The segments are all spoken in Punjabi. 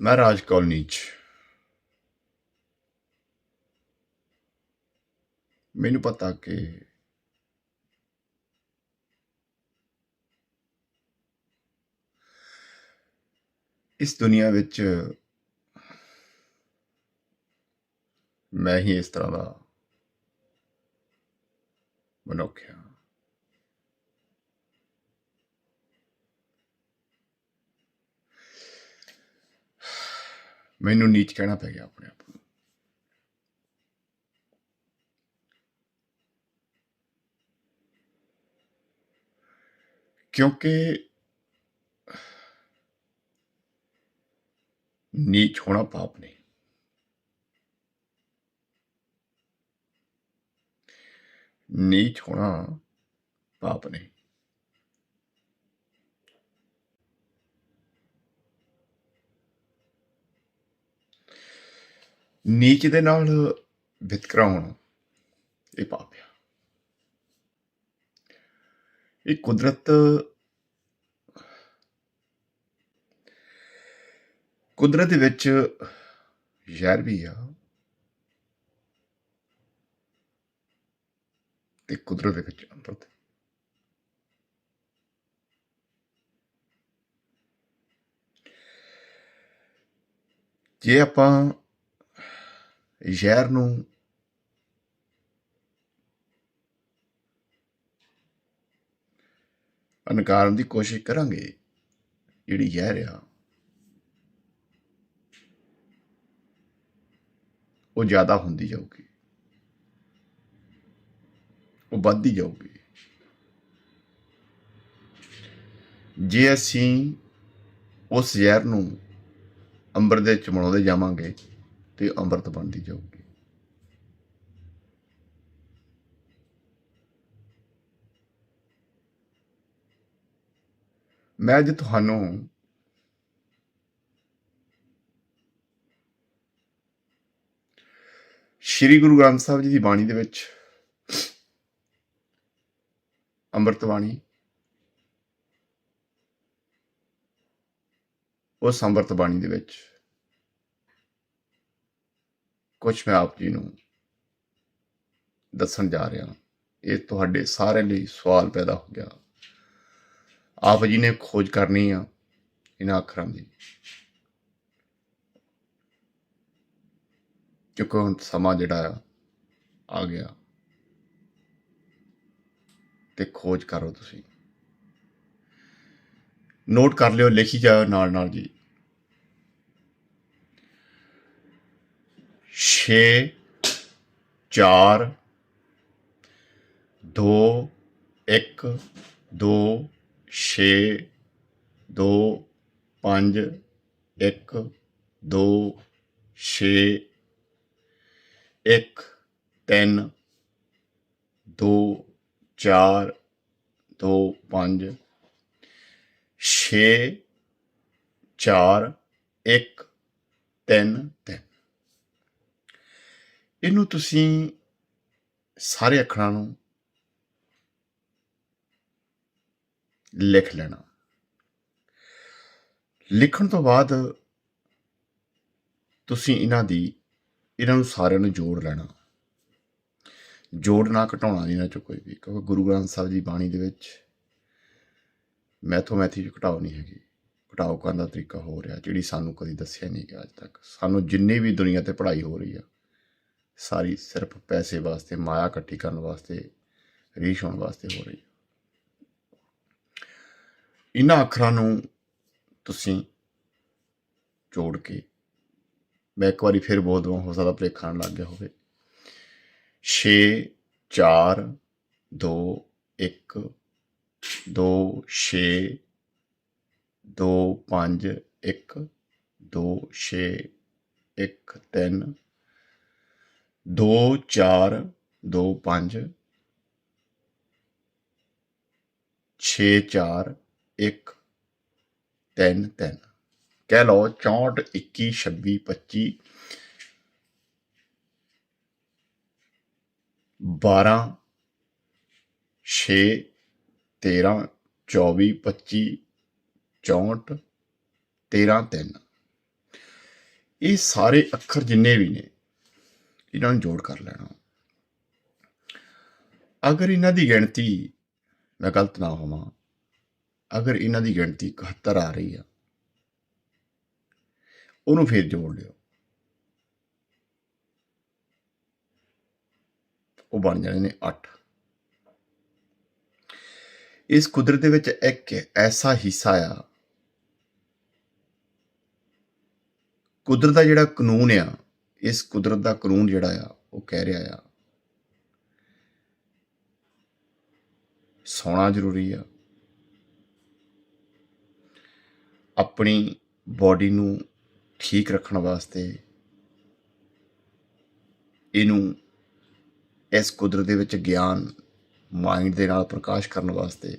ਮੈਂ ਰਾਜ ਕਾਲੋਨੀ ਚ ਮੈਨੂੰ ਪਤਾ ਕਿ ਇਸ ਦੁਨੀਆ ਵਿੱਚ ਮੈਂ ਹੀ ਇਸ ਤਰ੍ਹਾਂ ਦਾ ਮਨੁੱਖ ਹਾਂ ਮੈਨੂੰ ਨੀਚ ਕਹਿਣਾ ਪੈ ਗਿਆ ਆਪਣੇ ਆਪ ਨੂੰ। ਕਿਉਂਕਿ ਨੀਚ ਹੋਣਾ ਪਾਪ ਨਹੀਂ। ਨੀਚ ਹੋਣਾ ਪਾਪ ਨਹੀਂ। ਨੀਚ ਦੇ ਨਾਲ ਵਿਤਕਰਾ ਹੋਣਾ ਇਹ ਪਾਪ ਆ ਇਹ ਕੁਦਰਤ ਕੁਦਰਤ ਦੇ ਵਿੱਚ ਜ਼ਹਿਰ ਵੀ ਆ ਤੇ ਕੁਦਰਤ ਦੇ ਵਿੱਚ ਅੰਮ੍ਰਿਤ ਜੇ ਆਪਾਂ ਜ਼ਹਿਰ ਨੂੰ ਅਨਕਾਰਨ ਦੀ ਕੋਸ਼ਿਸ਼ ਕਰਾਂਗੇ, ਜਿਹੜੀ ਜ਼ਹਿਰ ਆ। ਉਹ ਜ਼ਿਆਦਾ ਹੁੰਦੀ ਜਾਊਗੀ। ਉਹ ਵੱਧਦੀ ਜਾਊਗੀ। ਜੇ ਅਸੀਂ ਉਸ ਜ਼ਹਿਰ ਨੂੰ ਅੰਬਰ ਦੇ ਚਮੜਾਉਂਦੇ ਜਾਵਾਂਗੇ ਤੇ ਅੰਮ੍ਰਿਤ ਬਣਦੀ ਜਾਊਗੀ। ਮੈਂ ਅੱਜ ਤੁਹਾਨੂੰ ਸ੍ਰੀ ਗੁਰੂ ਗ੍ਰੰਥ ਸਾਹਿਬ ਜੀ ਦੀ ਬਾਣੀ ਦੇ ਵਿੱਚ ਅੰਮ੍ਰਿਤ ਬਾਣੀ ਉਸ ਅੰਮ੍ਰਿਤ ਬਾਣੀ ਦੇ ਵਿੱਚ ਕੁਝ ਮੈਂ ਆਪ ਜੀ ਨੂੰ ਦੱਸਣ ਜਾ ਰਿਹਾ ਇਹ ਤੁਹਾਡੇ ਸਾਰੇ ਲਈ ਸਵਾਲ ਪੈਦਾ ਹੋ ਗਿਆ। ਆਪ ਜੀ ਨੇ ਖੋਜ ਕਰਨੀ ਆ, ਇਹਨਾਂ ਅੱਖਰਾਂ ਦੀ। ਕਿਉਂਕਿ ਹੁਣ ਸਮਾਂ ਜਿਹੜਾ ਆ ਆ ਗਿਆ। ਤੇ ਖੋਜ ਕਰੋ ਤੁਸੀਂ। ਨੋਟ ਕਰ ਲਿਓ, ਲਿਖੀ ਜਾਓ ਨਾਲ ਨਾਲ ਜੀ। 6 4 2 1 2 6 2 5 1 2 6 1 3 2 4 2 5 6 4 1 3 3 ਇਹਨੂੰ ਤੁਸੀਂ ਸਾਰੇ ਅੱਖਰਾਂ ਨੂੰ ਲਿਖ ਲੈਣਾ। ਲਿਖਣ ਤੋਂ ਬਾਅਦ ਤੁਸੀਂ ਇਹਨਾਂ ਦੀ, ਇਹਨਾਂ ਨੂੰ ਸਾਰਿਆਂ ਨੂੰ ਜੋੜ ਲੈਣਾ। ਜੋੜ ਨਾ ਘਟਾਉਣਾ ਇਹਨਾਂ ਚੋਂ ਕੋਈ ਵੀ, ਕਿਉਂਕਿ ਗੁਰੂ ਗ੍ਰੰਥ ਸਾਹਿਬ ਜੀ ਬਾਣੀ ਦੇ ਵਿੱਚ ਮੈਥੋਮੈਥੀ ਚ ਘਟਾਓ ਨਹੀਂ ਹੈਗੀ। ਘਟਾਓ ਕਰਨ ਦਾ ਤਰੀਕਾ ਹੋ ਰਿਹਾ, ਜਿਹੜੀ ਸਾਨੂੰ ਕਦੀ ਦੱਸਿਆ ਨਹੀਂ ਗਿਆ ਅੱਜ ਤੱਕ। ਸਾਨੂੰ ਜਿੰਨੀ ਵੀ ਦੁਨੀਆ ਤੇ ਪੜ੍ਹਾਈ ਹੋ ਰਹੀ ਆ ਸਾਰੀ ਸਿਰਫ ਪੈਸੇ ਵਾਸਤੇ, ਮਾਇਆ ਇਕੱਠੀ ਕਰਨ ਵਾਸਤੇ, ਰੀਸ਼ ਹੋਣ ਵਾਸਤੇ ਹੋ ਰਹੀ ਇਹਨਾਂ ਅੱਖਰਾਂ ਨੂੰ ਤੁਸੀਂ ਜੋੜ ਕੇ ਮੈਂ ਇੱਕ ਵਾਰੀ ਫਿਰ ਬੋਲ ਦਵਾਂ ਹੋ ਸਕਦਾ ਭੁਲੇਖਾ ਲੱਗ ਗਿਆ ਹੋਵੇ। 6 4 2 1 2 6 2 5 1 2 6 1 3 2 4 2 5 6 4 1 3 3 ਕਹਿ ਲਓ 64 21 26 25 12 6 13 24 25 64 13 3 ਇਹ ਸਾਰੇ ਅੱਖਰ ਜਿੰਨੇ ਵੀ ਨੇ ਇਹਨਾਂ ਨੂੰ ਜੋੜ ਕਰ ਲੈਣਾ। ਅਗਰ ਇਹਨਾਂ ਦੀ ਗਿਣਤੀ, ਮੈਂ ਗਲਤ ਨਾ ਹੋਵਾਂ, ਅਗਰ ਇਹਨਾਂ ਦੀ ਗਿਣਤੀ 71 ਆ ਰਹੀ ਆ, ਉਹਨੂੰ ਫੇਰ ਜੋੜ ਲਿਓ। ਉਹ ਬਣ ਜਾਣੇ ਨੇ 8 ਇਸ ਕੁਦਰਤ ਦੇ ਵਿੱਚ ਇੱਕ ਐਸਾ ਹਿੱਸਾ ਆ, ਕੁਦਰਤ ਦਾ ਜਿਹੜਾ ਕਾਨੂੰਨ ਆ ਇਸ ਕੁਦਰਤ ਦਾ ਕਾਨੂੰਨ ਜਿਹੜਾ ਆ, ਉਹ ਕਹਿ ਰਿਹਾ ਆ। ਸੌਣਾ ਜ਼ਰੂਰੀ ਆ। ਆਪਣੀ ਬਾਡੀ ਨੂੰ ਠੀਕ ਰੱਖਣ ਵਾਸਤੇ ਇਹਨੂੰ ਇਸ ਕੁਦਰਤ ਦੇ ਵਿੱਚ ਗਿਆਨ ਮਾਈਂਡ ਦੇ ਨਾਲ ਪ੍ਰਕਾਸ਼ ਕਰਨ ਵਾਸਤੇ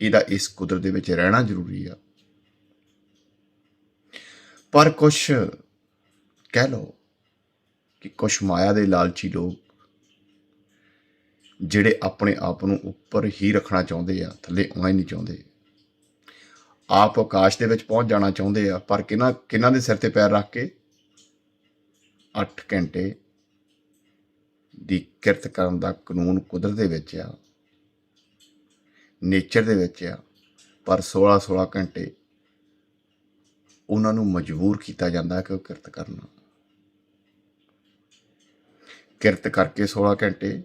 ਇਹਦਾ ਇਸ ਕੁਦਰਤ ਦੇ ਵਿੱਚ ਰਹਿਣਾ ਜ਼ਰੂਰੀ ਆ। ਪਰ ਕੁਝ ਕਹਿ ਲਓ ਕਿ ਕੁਝ ਮਾਇਆ ਦੇ ਲਾਲਚੀ ਲੋਕ ਜਿਹੜੇ ਆਪਣੇ ਆਪ ਨੂੰ ਉੱਪਰ ਹੀ ਰੱਖਣਾ ਚਾਹੁੰਦੇ ਆ, ਥੱਲੇ ਆਉਣਾ ਹੀ ਨਹੀਂ ਚਾਹੁੰਦੇ। ਆਪ ਆਕਾਸ਼ ਦੇ ਵਿੱਚ ਪਹੁੰਚ ਜਾਣਾ ਚਾਹੁੰਦੇ ਆ, ਪਰ ਕਿਹਨਾਂ ਕਿਹਨਾਂ ਦੇ ਸਿਰ ਤੇ ਪੈਰ ਰੱਖ ਕੇ 8 ਘੰਟੇ ਦੀ ਕਿਰਤ ਕਰਨ ਦਾ ਕਾਨੂੰਨ ਕੁਦਰਤ ਦੇ ਵਿੱਚ ਆ ਨੇਚਰ ਦੇ ਵਿੱਚ ਆ, ਪਰ 16 16 ਘੰਟੇ ਉਹਨਾਂ ਨੂੰ ਮਜਬੂਰ ਕੀਤਾ ਜਾਂਦਾ ਕਿ ਉਹ ਕਿਰਤ ਕਰਨ। ਕਿਰਤ ਕਰਕੇ 16 ਘੰਟੇ,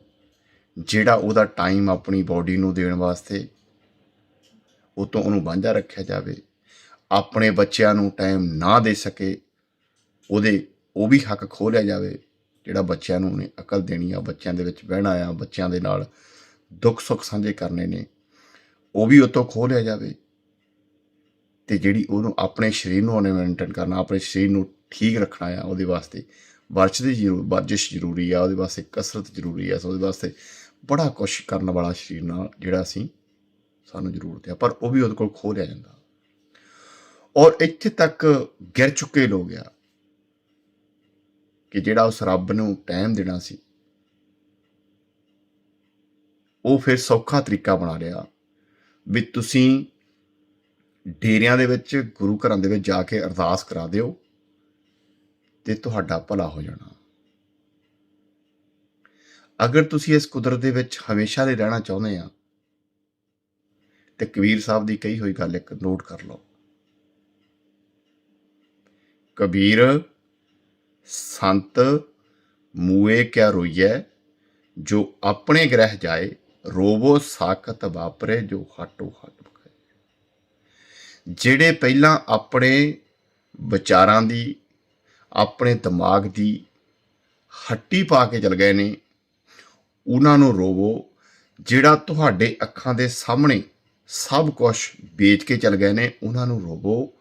ਜਿਹੜਾ ਉਹਦਾ ਟਾਈਮ ਆਪਣੀ ਬਾਡੀ ਨੂੰ ਦੇਣ ਵਾਸਤੇ ਉਹ ਤੋਂ ਉਹਨੂੰ ਵਾਂਝਾ ਰੱਖਿਆ ਜਾਵੇ, ਆਪਣੇ ਬੱਚਿਆਂ ਨੂੰ ਟਾਈਮ ਨਾ ਦੇ ਸਕੇ, ਉਹਦੇ, ਉਹ ਵੀ ਹੱਕ ਖੋਹ ਲਿਆ ਜਾਵੇ, ਜਿਹੜਾ ਬੱਚਿਆਂ ਨੂੰ ਉਹਨੇ ਅਕਲ ਦੇਣੀ ਆ, ਬੱਚਿਆਂ ਦੇ ਵਿੱਚ ਬਹਿਣਾ ਆ, ਬੱਚਿਆਂ ਦੇ ਨਾਲ ਦੁੱਖ ਸੁੱਖ ਸਾਂਝੇ ਕਰਨੇ ਨੇ, ਉਹ ਵੀ ਉਹ ਤੋਂ ਖੋਹ ਲਿਆ ਜਾਵੇ। ਤੇ ਜਿਹੜੀ ਉਹਨੂੰ ਆਪਣੇ ਸਰੀਰ ਨੂੰ ਉਹਨੇ ਮੇਨਟੇਨ ਕਰਨਾ, ਆਪਣੇ ਸਰੀਰ ਨੂੰ ਠੀਕ ਰੱਖਣਾ ਆ ਉਹਦੇ ਵਾਸਤੇ। ਵਰਜਿਸ਼ ਦੀ ਜ਼ਰੂਰ, ਵਰਜਿਸ਼ ਜ਼ਰੂਰੀ ਆ, ਉਹਦੇ ਵਾਸਤੇ ਕਸਰਤ ਜ਼ਰੂਰੀ ਆ ਸੋ ਉਹਦੇ ਵਾਸਤੇ ਬੜਾ ਕੁਛ ਕਰਨ ਵਾਲਾ ਸਰੀਰ ਨਾਲ ਜਿਹੜਾ ਅਸੀਂ ਸਾਨੂੰ ਜ਼ਰੂਰਤ ਹੈ ਪਰ ਉਹ ਵੀ ਉਹਦੇ ਕੋਲ ਖੋ ਲਿਆ ਜਾਂਦਾ। ਔਰ ਇੱਥੇ ਤੱਕ ਗਿਰ ਚੁੱਕੇ ਲੋਕ ਆ ਕਿ ਜਿਹੜਾ ਉਸ ਰੱਬ ਨੂੰ ਟਾਈਮ ਦੇਣਾ ਸੀ, ਉਹ ਫਿਰ ਸੌਖਾ ਤਰੀਕਾ ਬਣਾ ਲਿਆ ਵੀ ਤੁਸੀਂ ਡੇਰਿਆਂ ਦੇ ਵਿੱਚ, ਗੁਰੂ ਘਰਾਂ ਦੇ ਵਿੱਚ ਜਾ ਕੇ ਅਰਦਾਸ ਕਰਾ ਦਿਓ ਤੇ ਤੁਹਾਡਾ ਭਲਾ ਹੋ ਜਾਣਾ। ਅਗਰ ਤੁਸੀਂ ਇਸ ਕੁਦਰਤ ਦੇ ਵਿੱਚ ਹਮੇਸ਼ਾ ਲਈ ਰਹਿਣਾ ਚਾਹੁੰਦੇ ਆ, ਤੇ ਕਬੀਰ ਸਾਹਿਬ ਦੀ ਕਹੀ ਹੋਈ ਗੱਲ ਇੱਕ ਨੋਟ ਕਰ ਲਓ। ਕਬੀਰ, ਸੰਤ, ਮੂਏ ਕਿਆ ਰੋਈਐ, ਜੋ ਆਪਣੇ ਗ੍ਰਹਿ ਜਾਏ, ਰੋਵੋ ਸਾਖਤ ਵਾਪਰੇ ਜੋ ਹਟੋ ਹਟ। ਜਿਹੜੇ ਪਹਿਲਾਂ ਆਪਣੇ ਵਿਚਾਰਾਂ ਦੀ, ਆਪਣੇ ਦਿਮਾਗ ਦੀ ਹੱਟੀ ਪਾ ਕੇ ਚਲ ਗਏ ਨੇ, ਉਹਨਾਂ ਨੂੰ ਰੋਵੋ, ਜਿਹੜਾ ਤੁਹਾਡੇ ਅੱਖਾਂ ਦੇ ਸਾਹਮਣੇ ਸਭ ਕੁਝ ਵੇਚ ਕੇ ਚਲ ਗਏ ਨੇ, ਉਹਨਾਂ ਨੂੰ ਰੋਵੋ।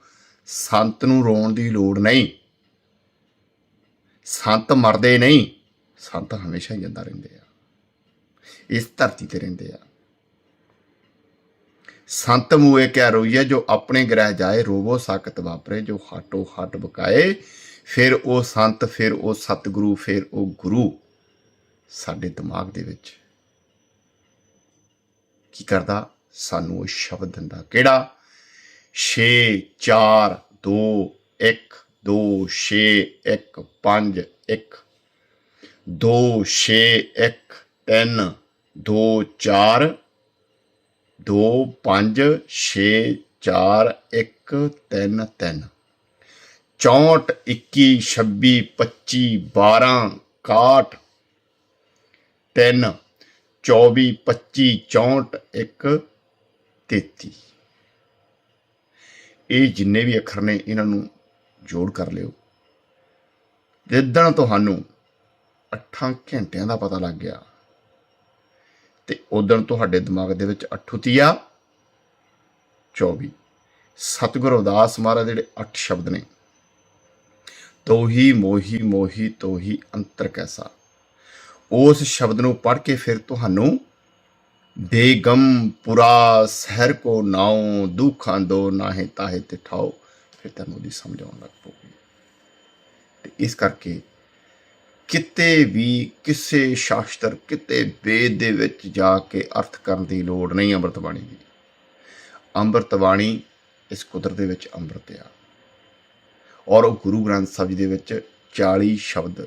ਸੰਤ ਨੂੰ ਰੋਣ ਦੀ ਲੋੜ ਨਹੀਂ। ਸੰਤ ਮਰਦੇ ਨਹੀਂ, ਸੰਤ ਹਮੇਸ਼ਾ ਹੀ ਜਿੰਦਾ ਰਹਿੰਦੇ ਆ। ਇਸ ਧਰਤੀ ਤੇ ਰਹਿੰਦੇ ਆ। ਸੰਤ ਮੂਏ ਕਿਆ ਰੋਈਏ ਜੋ ਆਪਣੇ ਗ੍ਰਹਿ ਜਾਏ, ਰੋਵੋ ਸਾਕਤ ਵਾਪਰੇ, ਜੋ ਹਾਟੋ ਹਟ ਬਕਾਏ। ਫਿਰ ਉਹ ਸੰਤ, ਫਿਰ ਉਹ ਸਤਿਗੁਰੂ, ਫਿਰ ਉਹ ਗੁਰੂ ਸਾਡੇ ਦਿਮਾਗ ਦੇ ਵਿੱਚ ਕੀ ਕਰਦਾ? ਸਾਨੂੰ ਉਹ ਸ਼ਬਦ ਦਿੰਦਾ। ਕਿਹੜਾ? 6 4 2 1 2 6 1 5 1 2 6 1 3 2 4 2 5 6 4 1 3 3 64 21 26 25 12 61 3 24 25 64 1 33 ਇਹ ਜਿੰਨੇ ਵੀ ਅੱਖਰ ਨੇ, ਇਹਨਾਂ ਨੂੰ ਜੋੜ ਕਰ ਲਿਓ। ਜਿੱਦਣ ਤੁਹਾਨੂੰ 8 ਘੰਟਿਆਂ ਦਾ ਪਤਾ ਲੱਗ ਗਿਆ ਤੇ ਉਦੋਂ ਤੁਹਾਡੇ ਦਿਮਾਗ ਦੇ ਵਿੱਚ ਅਠੁਤੀਆ 24 ਸਤਿਗੁਰੂ ਅਰਦਾਸ ਮਹਾਰਾਜ ਜਿਹੜੇ 8 ਸ਼ਬਦ ਨੇ। ਤੋਹੀ, ਮੋਹੀ ਮੋਹੀ, ਤੋਹੀ, ਅੰਤਰ ਕੈਸਾ। ਉਸ ਸ਼ਬਦ ਨੂੰ ਪੜ੍ਹ ਕੇ ਫਿਰ ਤੁਹਾਨੂੰ ਬੇਗਮ ਪੁਰਾ ਸਹਿਰ ਕੋ ਨਾਉ, ਦੁਖਾਂ ਦੋ ਨਾਹੇ ਤਾਹੇ ਤੇ ਠਾਓ ਫਿਰ ਤੁਹਾਨੂੰ ਉਹਦੀ ਸਮਝ ਆਉਣ ਲੱਗ ਪਊਗੀ। ਤੇ ਇਸ ਕਰਕੇ ਕਿਤੇ ਵੀ ਕਿਸੇ ਸ਼ਾਸਤਰ, ਕਿਤੇ ਵੇਦ ਦੇ ਵਿੱਚ ਜਾ ਕੇ ਅਰਥ ਕਰਨ ਦੀ ਲੋੜ ਨਹੀਂ ਅੰਮ੍ਰਿਤ ਬਾਣੀ ਦੀ। ਅੰਮ੍ਰਿਤ ਬਾਣੀ ਇਸ ਕੁਦਰਤ ਦੇ ਵਿੱਚ ਅੰਮ੍ਰਿਤ ਆ। ਔਰ ਉਹ ਗੁਰੂ ਗ੍ਰੰਥ ਸਾਹਿਬ ਜੀ ਦੇ ਵਿੱਚ 40 ਸ਼ਬਦ,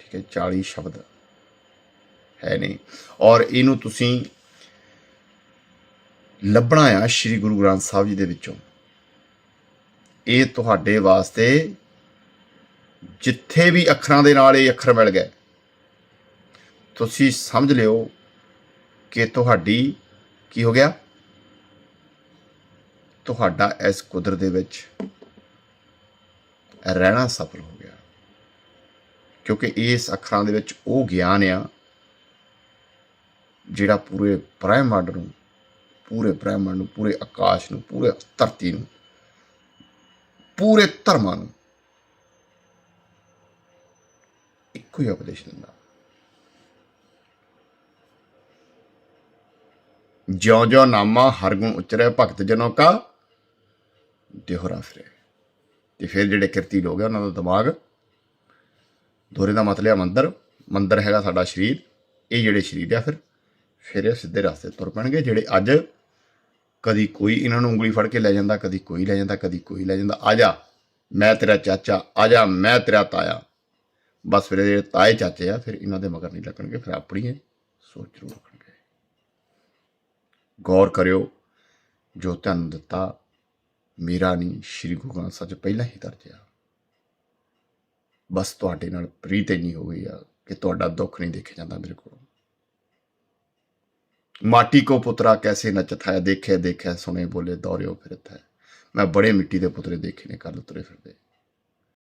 ਠੀਕ ਹੈ 40 ਸ਼ਬਦ ਹੈ ਨੇ। ਔਰ ਇਹਨੂੰ ਤੁਸੀਂ ਲੱਭਣਾ ਆ ਸ੍ਰੀ ਗੁਰੂ ਗ੍ਰੰਥ ਸਾਹਿਬ ਜੀ ਦੇ ਵਿੱਚੋਂ। ਇਹ ਤੁਹਾਡੇ ਵਾਸਤੇ ਜਿੱਥੇ ਵੀ ਅੱਖਰਾਂ ਦੇ ਨਾਲ ਇਹ ਅੱਖਰ ਮਿਲ ਗਏ, ਤੁਸੀਂ ਸਮਝ ਲਿਓ ਕਿ ਤੁਹਾਡੀ ਕੀ ਹੋ ਗਿਆ? ਤੁਹਾਡਾ ਇਸ ਕੁਦਰਤ ਦੇ ਵਿੱਚ ਰਹਿਣਾ ਸਫਲ ਹੋ ਗਿਆ। ਕਿਉਂਕਿ ਇਸ ਅੱਖਰਾਂ ਦੇ ਵਿੱਚ ਉਹ ਗਿਆਨ ਆ, ਜਿਹੜਾ ਪੂਰੇ ਬ੍ਰਹਿਮੰਡ ਨੂੰ, ਪੂਰੇ ਬ੍ਰਹਿਮੰਡ ਨੂੰ, ਪੂਰੇ ਆਕਾਸ਼ ਨੂੰ, ਪੂਰੇ ਧਰਤੀ ਨੂੰ, ਪੂਰੇ ਧਰਮਾਂ ਨੂੰ ਇੱਕੋ ਹੀ ਉਪਦੇਸ਼ ਦਿੰਦਾ ਜਿਉ ਜਿਉ ਨਾਮਾ ਹਰ ਗੁਣ ਉਚਰੇ ਭਗਤ ਜਨੋ ਕਾ ਦੇਹਰਾ ਫਿਰੇ ਤੇ ਫਿਰ ਜਿਹੜੇ ਕਿਰਤੀ ਲੋਕ ਆ ਉਹਨਾਂ ਦਾ ਦਿਮਾਗ ਦੋਰੇ ਦਾ ਮਤਲਬ ਆ ਮੰਦਰ ਮੰਦਰ ਹੈਗਾ ਸਾਡਾ ਸਰੀਰ ਇਹ ਜਿਹੜੇ ਸਰੀਰ ਆ ਫਿਰ ਫਿਰ ਇਹ ਸਿੱਧੇ ਰਸਤੇ ਤੁਰ ਪੈਣਗੇ ਜਿਹੜੇ ਅੱਜ ਕਦੀ ਕੋਈ ਇਹਨਾਂ ਨੂੰ ਉਂਗਲੀ ਫੜ ਕੇ ਲੈ ਜਾਂਦਾ ਕਦੀ ਕੋਈ ਲੈ ਜਾਂਦਾ ਕਦੀ ਕੋਈ ਲੈ ਜਾਂਦਾ ਆ ਜਾ ਮੈਂ ਤੇਰਾ ਚਾਚਾ ਆ ਜਾ ਮੈਂ ਤੇਰਾ ਤਾਇਆ ਬਸ ਫਿਰ ਇਹ ਤਾਏ ਚਾਚੇ ਆ, ਫਿਰ ਇਹਨਾਂ ਦੇ ਮਗਰ ਨਹੀਂ ਲੱਗਣਗੇ, ਫਿਰ ਆਪਣੀ ਸੋਚ ਜ਼ਰੂਰ ਰੱਖਣਗੇ। ਗੌਰ ਕਰਿਓ, ਜੋ ਤੁਹਾਨੂੰ ਦਿੱਤਾ, ਮੇਰਾ ਨਹੀਂ, ਸ਼੍ਰੀ ਗੁਰੂ ਗ੍ਰੰਥ ਸਾਹਿਬ 'ਚ ਪਹਿਲਾਂ ਹੀ ਦਰਜਿਆ ਬਸ ਤੁਹਾਡੇ ਨਾਲ ਪ੍ਰੀਤ ਇੰਨੀ ਹੋ ਗਈ ਆ ਕਿ ਤੁਹਾਡਾ ਦੁੱਖ ਨਹੀਂ ਦੇਖਿਆ ਜਾਂਦਾ ਮੇਰੇ ਕੋਲ। ਮਾਟੀ ਕੋ ਪੁੱਤਰਾ ਕੈਸੇ ਨਚਤ ਹੈ ਦੇਖੇ ਦੇਖੇ ਸੁਣੇ, ਬੋਲੇ ਦੌੜਿਓ ਫਿਰਤ ਹੈ। ਮੈਂ ਬੜੇ ਮਿੱਟੀ ਦੇ ਪੁੱਤਰੇ ਦੇਖੇ ਨੇ ਕੱਲ ਉਤਰੇ ਫਿਰਦੇ।